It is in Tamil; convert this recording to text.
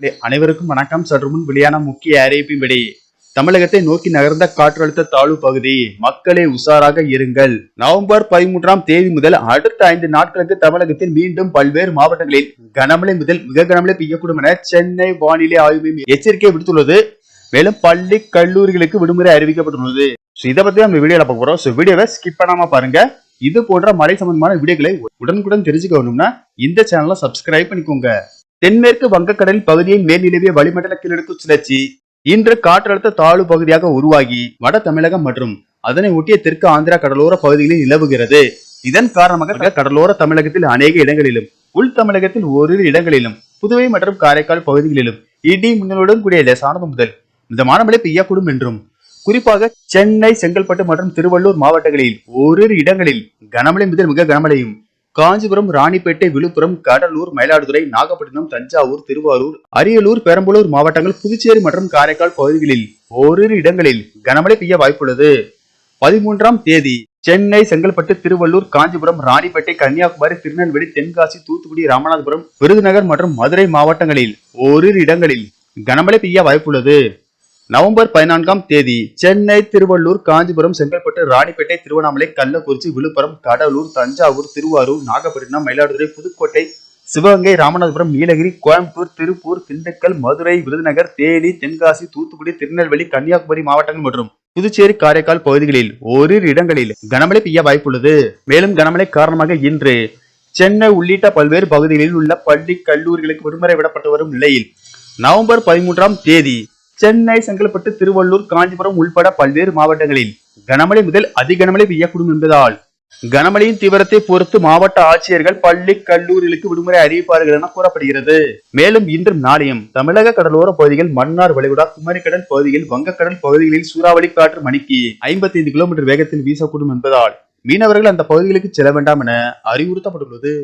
அனைவருக்கும் வணக்கம். சற்று முன் வெளியான முக்கிய அறிவிப்பின்படி தமிழகத்தை நோக்கி நகர்ந்த காற்றழுத்த தாழ்வு பகுதி மக்களே உஷாராக இருங்கள். நவம்பர் பதிமூன்றாம் தேதி முதல் அடுத்த ஐந்து நாட்களுக்கு தமிழகத்தில் மீண்டும் பல்வேறு மாவட்டங்களில் கனமழை முதல் மிக கனமழை பெய்யக்கூடும் என சென்னை வானிலை ஆய்வு மையம் எச்சரிக்கை விடுத்துள்ளது. மேலும் பள்ளி கல்லூரிகளுக்கு விடுமுறை அறிவிக்கப்பட்டுள்ளது. இதை பத்தி நம்ம வீடியோல பார்க்க போறோம். ஸோ வீடியோவை ஸ்கிப் பண்ணாம பாருங்க. இது போன்ற மழை சம்பந்தமான வீடியோக்களை உடனுக்குடன் தெரிஞ்சுக்க வேணும்னா இந்த சேனலை சப்ஸ்கிரைப் பண்ணிக்கோங்க. தென்மேற்கு வங்கக்கடல் பகுதியில் மேல் நிலவிய வளிமண்டல கீழடுக்கு சுழற்சி இன்று காற்றழுத்த தாழ்வு பகுதியாக உருவாகி வட தமிழகம் மற்றும் அதனை ஒட்டிய தெற்கு ஆந்திரா கடலோர பகுதிகளில் நிலவுகிறது. இதன் காரணமாக கடலோர தமிழகத்தில் அநேக இடங்களிலும் உள் தமிழகத்தில் ஓரிரு இடங்களிலும் புதுவை மற்றும் காரைக்கால் பகுதிகளிலும் இடி மின்னலுடன் கூடிய லேசானது முதல் மிதமான மழை பெய்யக்கூடும் என்றும் குறிப்பாக சென்னை செங்கல்பட்டு மற்றும் திருவள்ளூர் மாவட்டங்களில் ஓரிரு இடங்களில் கனமழை முதல் மிக கனமழையும் காஞ்சிபுரம் ராணிப்பேட்டை விழுப்புரம் கடலூர் மயிலாடுதுறை நாகப்பட்டினம் தஞ்சாவூர் திருவாரூர் அரியலூர் பெரம்பலூர் மாவட்டங்கள் புதுச்சேரி மற்றும் காரைக்கால் பகுதிகளில் ஓரிரு இடங்களில் கனமழை பெய்ய வாய்ப்புள்ளது. பதிமூன்றாம் தேதி சென்னை செங்கல்பட்டு திருவள்ளூர் காஞ்சிபுரம் ராணிப்பேட்டை கன்னியாகுமரி திருநெல்வேலி தென்காசி தூத்துக்குடி ராமநாதபுரம் விருதுநகர் மற்றும் மதுரை மாவட்டங்களில் ஓரிரு இடங்களில் கனமழை பெய்ய வாய்ப்புள்ளது. நவம்பர் பதினான்காம் தேதி சென்னை திருவள்ளூர் காஞ்சிபுரம் செங்கல்பட்டு ராணிப்பேட்டை திருவண்ணாமலை கள்ளக்குறிச்சி விழுப்புரம் கடலூர் தஞ்சாவூர் திருவாரூர் நாகப்பட்டினம் மயிலாடுதுறை புதுக்கோட்டை சிவகங்கை ராமநாதபுரம் நீலகிரி கோயம்புத்தூர் திருப்பூர் திண்டுக்கல் மதுரை விருதுநகர் தேனி தென்காசி தூத்துக்குடி திருநெல்வேலி கன்னியாகுமரி மாவட்டங்கள் மற்றும் புதுச்சேரி காரைக்கால் பகுதிகளில் ஓரிரு இடங்களில் கனமழை பெய்ய வாய்ப்புள்ளது. மேலும் கனமழை காரணமாக இன்று சென்னை உள்ளிட்ட பல்வேறு பகுதிகளில் உள்ள பள்ளி கல்லூரிகளுக்கு விடுமுறை விடப்பட்டு வரும் நிலையில் நவம்பர் பதிமூன்றாம் தேதி சென்னை செங்கல்பட்டு திருவள்ளூர் காஞ்சிபுரம் உள்பட பல்வேறு மாவட்டங்களில் கனமழை முதல் அதிகனமழை பெய்யக்கூடும் என்பதால் கனமழையின் தீவிரத்தை பொறுத்து மாவட்ட ஆட்சியர்கள் பள்ளி கல்லூரிகளுக்கு விடுமுறை அறிவிப்பார்கள் என கூறப்படுகிறது. மேலும் இன்றும் நாளையும் தமிழக கடலோர பகுதிகள் மன்னார் வளைகுடா குமரிக்கடல் பகுதியில் வங்கக்கடல் பகுதிகளில் சூறாவளி காற்று மணிக்கு ஐம்பத்தி ஐந்து கிலோமீட்டர் வேகத்தில் வீசக்கூடும் என்பதால் மீனவர்கள் அந்த பகுதிகளுக்கு செல்ல வேண்டாம் என அறிவுறுத்தப்பட்டுள்ளது.